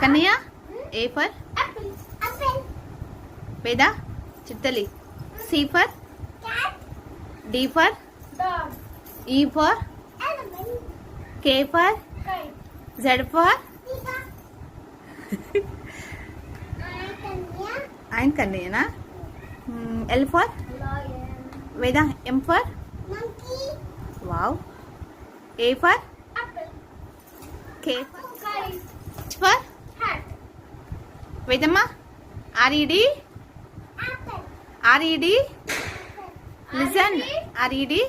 Kannayya A for Veda చిత్తలి C for D for E for K for Z for ఆయన కన్నయ్యనా L for Veda M for wow A for K for Vedamma R E D. R E D listen R E D.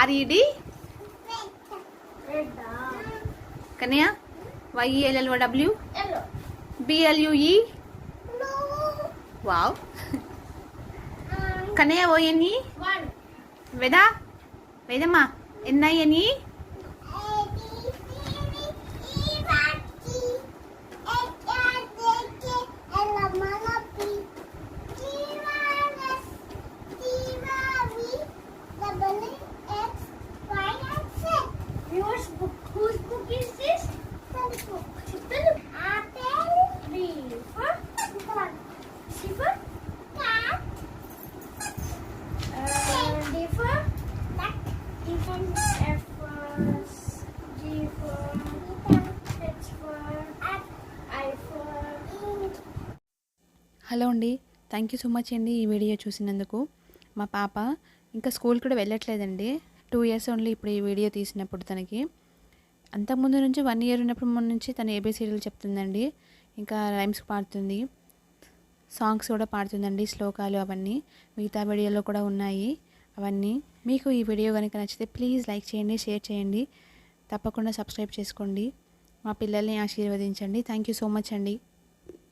R E D Red. Kannayya Y E L L W. B L U E. Wow Kannayya O N E. Veda Vedamma N I N E F for G for H for I for hello అండి. Thank you so much అండి ఈ video చూసినందుకు. మా పాప ఇంకా school కూడా వెళ్ళట్లేదండి. Two years only ఇప్పుడు ఈ వీడియో తీసినప్పుడు తనకి. అంతకుముందు నుంచి వన్ ఇయర్ ఉన్నప్పుడు ముందు నుంచి తను ఏబీసీడీలు చెప్తుందండి. ఇంకా రైమ్స్ పాడుతుంది. సాంగ్స్ కూడా పాడుతుందండి శ్లోకాలు అవన్నీ. మిగతా వీడియోలో కూడా ఉన్నాయి. అవన్నీ మీకు ఈ వీడియో కనుక నచ్చితే ప్లీజ్ లైక్ చేయండి షేర్ చేయండి. తప్పకుండా సబ్స్క్రైబ్ చేసుకోండి. మా పిల్లల్ని ఆశీర్వదించండి. థ్యాంక్ యూ సో మచ్ అండి.